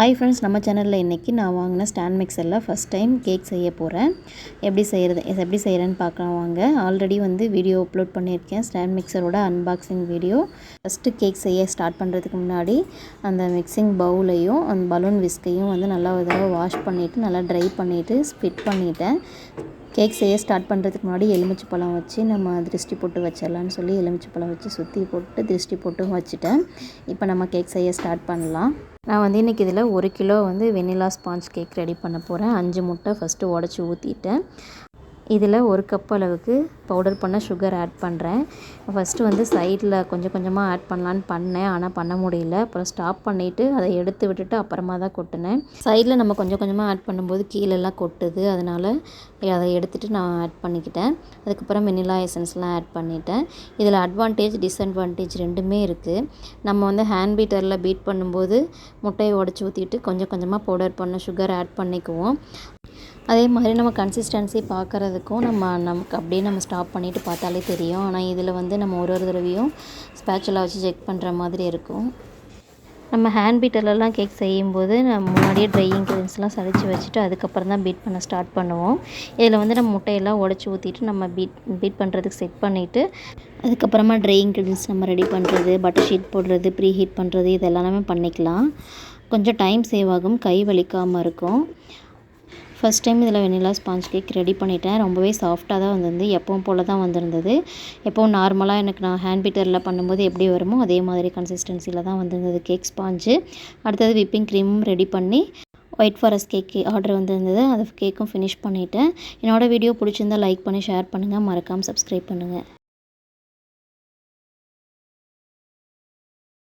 Hi friends நம்ம சேனலில் இன்றைக்கி நான் வாங்கின ஸ்டாண்ட் மிக்சரில் ஃபஸ்ட் டைம் கேக் செய்ய போகிறேன் எப்படி செய்கிறது எப்படி செய்கிறேன்னு பார்க்கலாம் வாங்க. ஆல்ரெடி வந்து வீடியோ அப்லோட் பண்ணியிருக்கேன். ஸ்டாண்ட் மிக்சரோட அன்பாக்சிங் வீடியோ ஃபஸ்ட்டு கேக் செய்ய ஸ்டார்ட் பண்ணுறதுக்கு முன்னாடி அந்த மிக்சிங் பவுலையும் அந்த பலூன் விஸ்கையும் வந்து நல்லா ஒரு தடவை வாஷ் பண்ணிவிட்டு நல்லா ட்ரை பண்ணிவிட்டு ஸ்பிட் பண்ணிவிட்டேன் கேக் செய்ய ஸ்டார்ட் பண்ணுறதுக்கு முன்னாடி எலுமிச்சை பழம் வச்சு நம்ம திருஷ்டி போட்டு வச்சிடலான்னு சொல்லி எலுமிச்சை பழம் வச்சு சுற்றி போட்டு திருஷ்டி போட்டும் வச்சுட்டேன். இப்போ நம்ம கேக் செய்ய ஸ்டார்ட் பண்ணலாம். நான் வந்து இன்றைக்கி இதில் ஒரு கிலோ வந்து வெனிலா ஸ்பாஞ்ச் கேக் ரெடி பண்ண போகிறேன். அஞ்சு முட்டை ஃபஸ்ட்டு உடச்சி ஊற்றிட்டேன் இதில் ஒரு கப் அளவுக்கு பவுடர் பண்ண சுகர் ஆட் பண்ணுறேன் ஃபஸ்ட்டு வந்து சைடில் கொஞ்சம் கொஞ்சமாக ஆட் பண்ணலான்னு பண்ணேன். ஆனால் பண்ண முடியல. அப்புறம் ஸ்டாப் பண்ணிவிட்டு அதை எடுத்து விட்டுட்டு அப்புறமா தான் கொட்டினேன். சைடில் நம்ம கொஞ்சம் கொஞ்சமாக ஆட் பண்ணும்போது கீழெல்லாம் கொட்டுது. அதனால் அதை எடுத்துகிட்டு நான் ஆட் பண்ணிக்கிட்டேன். அதுக்கப்புறம் வெனிலா எசன்ஸ்லாம் ஆட் பண்ணிட்டேன். இதில் அட்வான்டேஜ் டிஸ்அட்வான்டேஜ் ரெண்டுமே இருக்குது நம்ம வந்து ஹேண்ட் பீட்டரில் பீட் பண்ணும்போது முட்டையை உடச்சி ஊற்றிட்டு கொஞ்சம் கொஞ்சமாக பவுடர் பண்ண சுகர் ஆட் பண்ணிக்குவோம். அதே மாதிரி நம்ம கன்சிஸ்டன்சி பார்க்குறதுக்கும் நம்ம நமக்கு அப்படியே நம்ம ஸ்டாப் பண்ணிவிட்டு பார்த்தாலே தெரியும். ஆனால் இதில் வந்து நம்ம ஒரு ஒரு தடவையும் ஸ்பேச்சலாக வச்சு செக் பண்ணுற மாதிரி இருக்கும். நம்ம ஹேண்ட் பீட்டர்லலாம் கேக் செய்யும்போது நம்ம முன்னாடியே ட்ரை இன்க்ரீடியன்ஸ்லாம் சளிச்சு வச்சுட்டு அதுக்கப்புறம் தான் பீட் பண்ண ஸ்டார்ட் பண்ணுவோம். இதில் வந்து நம்ம முட்டையெல்லாம் உடச்சி ஊற்றிட்டு நம்ம பீட் பீட் பண்ணுறதுக்கு செட் பண்ணிவிட்டு அதுக்கப்புறமா ட்ரை இன்க்ரீடியன்ஸ் நம்ம ரெடி பண்ணுறது பட்டர் ஷீட் போடுறது ப்ரீ ஹீட் பண்ணுறது இது எல்லாமே பண்ணிக்கலாம். கொஞ்சம் டைம் சேவ் ஆகும் கை வலிக்காமல் இருக்கும். ஃபஸ்ட் டைம் இதில் வெண்ணிலா ஸ்பாஞ்ச் கேக் ரெடி பண்ணிட்டேன். ரொம்பவே சாஃப்டாக தான் வந்திருந்து எப்பவும் போல் தான் வந்திருந்தது. எப்போவும் நார்மலாக எனக்கு நான் ஹேண்ட் பீட்டரில் பண்ணும்போது எப்படி வருமோ அதே மாதிரி கன்சிஸ்டன்சியில் தான் வந்திருந்தது கேக் ஸ்பாஞ்சு அடுத்தது விப்பிங் க்ரீமும் ரெடி பண்ணி ஒயிட் ஃபாரஸ்ட் கேக் ஆர்டர் வந்திருந்தது. அது கேக்கும் ஃபினிஷ் பண்ணிவிட்டேன் என்னோடய வீடியோ பிடிச்சிருந்தால் லைக் பண்ணி ஷேர் பண்ணுங்கள் மறக்காமல் சப்ஸ்கிரைப் பண்ணுங்கள்